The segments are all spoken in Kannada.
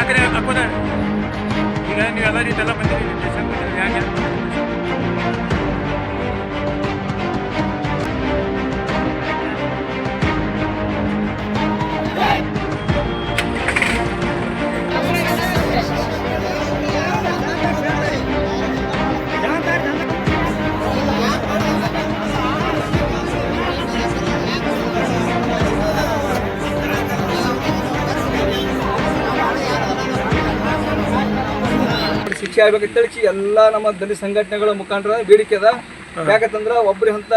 acuérdate. Mira, ni a Dani te la metí. ಆಗ್ಬೇಕಂತ ಹೇಳಿ ಎಲ್ಲ ನಮ್ಮ ದಲಿತ ಸಂಘಟನೆಗಳ ಮುಖಾಂತರ ಬೇಡಿಕೆ ಅದ. ಯಾಕಂತಂದ್ರ ಒಬ್ರಿ ಅಂತ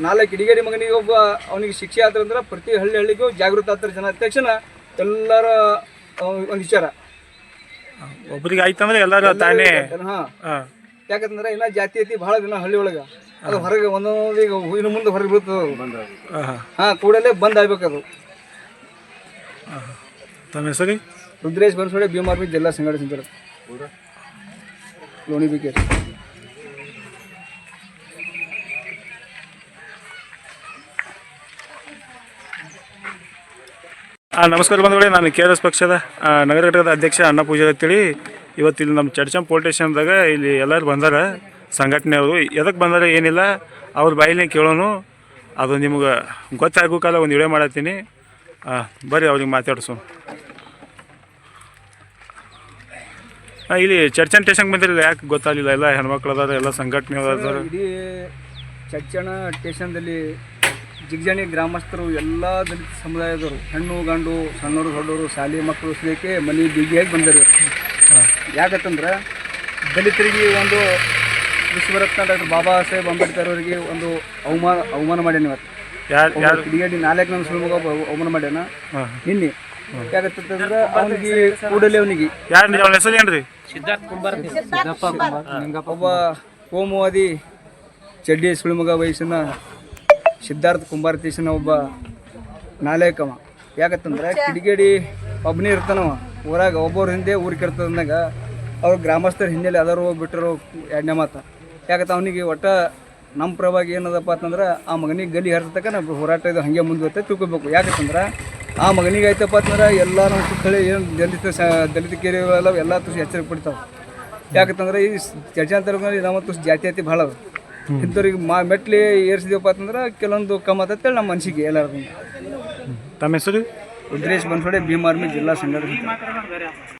ನಾಲ್ಕು ಕಿಡಿಗೇಡಿ ಮಗನಿಗೆ ಒಬ್ಬ ಅವನಿಗೆ ಶಿಕ್ಷೆ ಅಂದ್ರೆ ಪ್ರತಿ ಹಳ್ಳಿ ಹಳ್ಳಿಗೂ ಜಾಗೃತ ಆಗ್ತಾರೆ ಜನ. ಆದ ತಕ್ಷಣ ಎಲ್ಲರ ಒಂದು ವಿಚಾರ. ಒಬ್ರಿಗೆ ಆಯ್ತಂದ್ರೆ ಎಲ್ಲರೂ ತಾನೇ. ಹಾ. ಯಾಕಂತಂದ್ರೆ ಇನ್ನ ಐತಿ ಬಹಳ ದಿನ ಹಳ್ಳಿ ಒಳಗ. ಅದು ಹೊರಗೆ ಒಂದೊಂದು ಈಗ ಇನ್ನು ಮುಂದೆ ಹೊರಗೆ ಬೀಳ್ತದೆ ಅದು. ಹಾಂ ಹಾ. ಕೂಡಲೇ ಬಂದ್ ಆಗ್ಬೇಕದು ತಮ್ಮ ಹೆಸರಿ? ರುದ್ರೇಶ್ ಬನ್ಸೋಡೆ ಭೀಮಾರ್ಮಿ ಜಿಲ್ಲಾ ಸಂಘಟನೆ ಬಿಕೆ ಹಾಂ ನಮಸ್ಕಾರ ಬಂಧುಗಳೇ, ನಾನು ಕೆ ಆರ್ ಎಸ್ ಪಕ್ಷದ ನಗರ ಘಟಕದ ಅಧ್ಯಕ್ಷ ಅಣ್ಣ ಪೂಜಾರಿ ಅಂತೇಳಿ ಇವತ್ತು ಇಲ್ಲಿ ನಮ್ಮ ಚರ್ಚಂ ಪೋಲ್ ಸ್ಟೇಷನ್ದಾಗ ಇಲ್ಲಿ ಎಲ್ಲರೂ ಬಂದಾರ ಸಂಘಟನೆಯವರು ಎದಕ್ಕೆ ಬಂದಾರ ಏನಿಲ್ಲ, ಅವ್ರ ಬಾಯಿನೇ ಕೇಳೋನು. ಅದು ನಿಮ್ಗೆ ಗೊತ್ತಾಗೋ ಕಾಲ ಒಂದು ವಿಡಿಯೋ ಮಾಡತ್ತೀನಿ. ಬರ್ರಿ ಅವ್ರಿಗೆ ಮಾತಾಡ್ಸು ಇಲ್ಲಿ ಚರ್ಚನ್ ಟೇಷನ್ ಬಂದಿರಲಿಲ್ಲ ಯಾಕೆ ಗೊತ್ತಾಗಲಿಲ್ಲ? ಎಲ್ಲ ಹೆಣ್ಮಕ್ಳು ಅದಾರ ಎಲ್ಲ ಸಂಘಟನೆ ಅದಾರ. ಇಡೀ ಟೇಷನ್ದಲ್ಲಿ ಸ್ಟೇಷನ್ದಲ್ಲಿ ಜಿಗ್ಜಾಣಿ ಗ್ರಾಮಸ್ಥರು ಎಲ್ಲ ದಲಿತ ಸಮುದಾಯದವರು ಹೆಣ್ಣು ಗಂಡು ಸಣ್ಣವರು ದೊಡ್ಡವರು ಶಾಲೆ ಮಕ್ಕಳು ಸೇರಿಕೆ ಮನೆ ಬಿಗಿಯಾಗಿ ಬಂದರು ಯಾಕಂತಂದ್ರೆ ದಲಿತರಿಗೆ ಒಂದು ವಿಶ್ವರತ್ನ ಡಾಕ್ಟರ್ ಬಾಬಾ ಸಾಹೇಬ್ ಅಂಬೇಡ್ಕರ್ ಅವರಿಗೆ ಒಂದು ಅವಮಾನ ಅವಮಾನ ಮಾಡ್ಯಾನ ಇವತ್ತು. ಯಾರು ಯಾರು? ನಾಲ್ಕು ನಮ್ಮ ಒಬ್ಬ ಅವಮಾನ ಮಾಡ್ಯಾನ. ನಿನ್ನೆ ಯಾಕಂತಂದ್ರೆ ಅವನಿಗೆ ಕೂಡಲೇ ಅವನಿಗೆ. ಯಾರು ಅವ್ನ ಹೆಸರು ಏನು ರೀ ಒಬ್ಬ ಕೋಮುವಾದಿ ಚಡ್ಡಿ ಸುಳಿಮಗ ವಯಸ್ಸಿನ ಸಿದ್ಧಾರ್ಥ ಕುಂಬಾರತೀಶನ ಒಬ್ಬ ನಾಲೇಕವ. ಯಾಕಂತಂದ್ರೆ ಕಿಡಿಗೇಡಿ ಒಬ್ಬನೇ ಇರ್ತಾನವ. ಊರಾಗ ಒಬ್ಬವ್ರ ಹಿಂದೆ ಊರಿಗೆ ಇರ್ತದಂದಾಗ ಅವ್ರ ಗ್ರಾಮಸ್ಥರ ಹಿನ್ನೆಲೆ ಅದಾರು ಬಿಟ್ಟರು ಎರಡನೇ ಮಾತ. ಯಾಕಂತ ಅವನಿಗೆ ಒಟ್ಟ ನಮ್ಮ ಪ್ರಭಾಗ ಏನದಪ್ಪ ಅಂತಂದ್ರೆ ಆ ಮಗನಿಗೆ ಗಲಿ ಹರಿಸ್ತಕ್ಕ ನಾವು ಹೋರಾಟ ಇದು ಹಂಗೆ ಮುಂದುವತ್ತೆ ತಿಳ್ಕೊಬೇಕು. ಯಾಕಂತಂದ್ರೆ ಆ ಮಗನಿಗೆ ಆಯ್ತಪ್ಪ ಅಂತಂದ್ರೆ ಎಲ್ಲ ನಮ್ಮ ಸುತ್ತಳಿ ಏನು ದಲಿತ ಸ ದಲಿತ ಕೇರಿಗಳೆಲ್ಲ ಎಲ್ಲ ತುಸು ಎಚ್ಚರಿಕೆ ಪಡಿತಾವೆ. ಯಾಕಂತಂದ್ರೆ ಈ ಚರ್ಚಾಂತರದಲ್ಲಿ ನಮ್ಮ ತುಸು ಜಾತ್ಯಾತಿ ಭಾಳ ಅದ ಇಂಥವ್ರಿಗೆ ಮಾ ಮೆಟ್ಲಿ ಏರ್ಸಿದೀವಪ್ಪ ಅಂತಂದ್ರೆ ಕೆಲವೊಂದು ಕಮ್ಮ ಹೇಳಿ ನಮ್ಮ ಮನಸ್ಸಿಗೆ ಎಲ್ಲರಿಗೂ. ತಮ್ಮ ಹೆಸರು? ರುದ್ರೇಶ್ ಬನ್ಸೋಡೆ ಭೀಮಾರ್ಮಿ ಜಿಲ್ಲಾ ಸಂಘಟನೆ.